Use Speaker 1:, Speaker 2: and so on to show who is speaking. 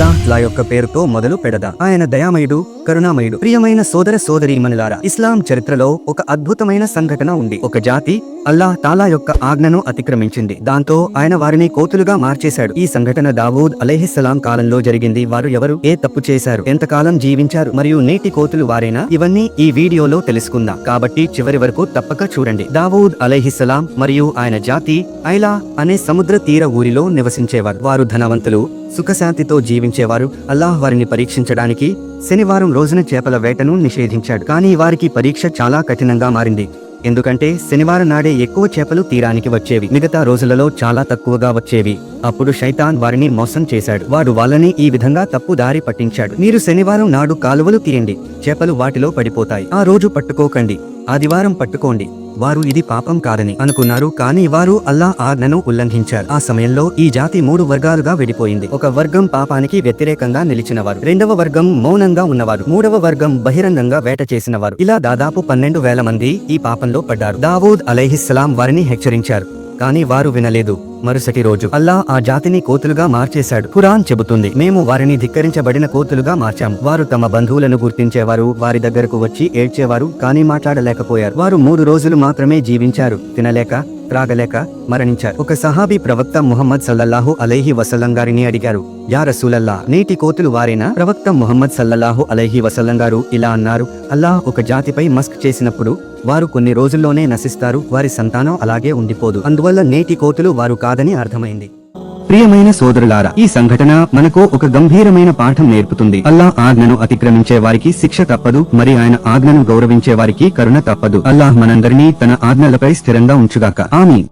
Speaker 1: అల్లాహ్ లా యొక్క పేరుతో మొదలు పెడదా. ఆయన దయామయుడు కరుణామయుడు ప్రియమైన సోదర సోదరీమణులారా ఇస్లాం చరిత్రలో ఒక అద్భుతమైన సంఘటన ఉంది. ఒక జాతి అల్లాహ్ తాలా యొక్క ఆజ్ఞను అతిక్రమించింది. దాంతో ఆయన వారిని కోతులుగా మార్చేశాడు. ఈ సంఘటన దావూద్ అలహిస్సలాం కాలంలో జరిగింది. వారు ఎవరు? ఏ తప్పు చేశారు? ఎంతకాలం జీవించారు? మరియు నేటి కోతులు వారేనా? ఇవన్నీ ఈ వీడియోలో తెలుసుకుందాం. కాబట్టి చివరి వరకు తప్పక చూడండి. దావూద్ అలైహిస్సలాం మరియు ఆయన జాతి ఐలా అనే సముద్ర తీర ఊరిలో నివసించేవారు. వారు ధనవంతులు సుఖశాంతితో జీవించేవారు. అల్లాహ్ వారిని పరీక్షించడానికి శనివారం రోజున చేపల వేటను నిషేధించాడు. కానీ వారికి పరీక్ష చాలా కఠినంగా మారింది. ఎందుకంటే శనివారం నాడే ఎక్కువ చేపలు తీరానికి వచ్చేవి. మిగతా రోజులలో చాలా తక్కువగా వచ్చేవి. అప్పుడు శైతాన్ వారిని మోసం చేశాడు. వాడు వాళ్ళని ఈ విధంగా తప్పు దారి పట్టించాడు. మీరు శనివారం నాడు కాలువలు తీయండి. చేపలు వాటిలో పడిపోతాయి. ఆ రోజు పట్టుకోకండి. ఆదివారం పట్టుకోండి. వారు ఇది పాపం కాదని అనుకున్నారు. కానీ వారు అల్లా ఆజ్ఞను ఉల్లంఘించారు. ఆ సమయంలో ఈ జాతి మూడు వర్గాలుగా విడిపోయింది. ఒక వర్గం పాపానికి వ్యతిరేకంగా నిలిచినవారు. రెండవ వర్గం మౌనంగా ఉన్నవారు. మూడవ వర్గం బహిరంగంగా వేట చేసినవారు. ఇలా దాదాపు పన్నెండు వేల మంది ఈ పాపంలో పడ్డారు. దావూద్ అలైహిస్సలాం వారిని హెచ్చరించారు. కానీ వారు వినలేదు. మరుసటి రోజు అల్లా ఆ జాతిని కోతులుగా మార్చేశాడు. ఖురాన్ చెబుతుంది మేము వారిని ధిక్కరించబడిన కోతులుగా మార్చాం వారు తమ బంధువులను గుర్తించేవారు వారి దగ్గరకు వచ్చి ఏడ్చేవారు కానీ మాట్లాడలేకపోయారు. వారు మూడు రోజులు మాత్రమే జీవించారు. తినలేక త్రాగలేక మరణించారు. ఒక సహాబీ ప్రవక్త ముహమ్మద్ సల్లల్లాహు అలైహి వసల్లం గారిని అడిగారు యా రసూలల్లా నేటి కోతులు వారేనా? ప్రవక్త ముహమ్మద్ సల్లల్లాహు అలైహి వసల్లం గారు ఇలా అన్నారు అల్లాహ్ ఒక జాతిపై మస్క్ చేసినప్పుడు వారు కొన్ని రోజుల్లోనే నశిస్తారు వారి సంతానం అలాగే ఉండిపోదు. అందువల్ల నేటి కోతులు వారు కాదని అర్థమైంది. ప్రియమైన సోదరులారా ఈ సంఘటన మనకు ఒక గంభీరమైన పాఠం నేర్పుతుంది. అల్లా ఆజ్ఞను అతిక్రమించే వారికి శిక్ష తప్పదు మరి ఆయన ఆజ్ఞను గౌరవించే వారికి కరుణ తప్పదు. అల్లాహ్ మనందరినీ తన ఆజ్ఞలపై స్థిరంగా ఉంచుగాక. ఆమె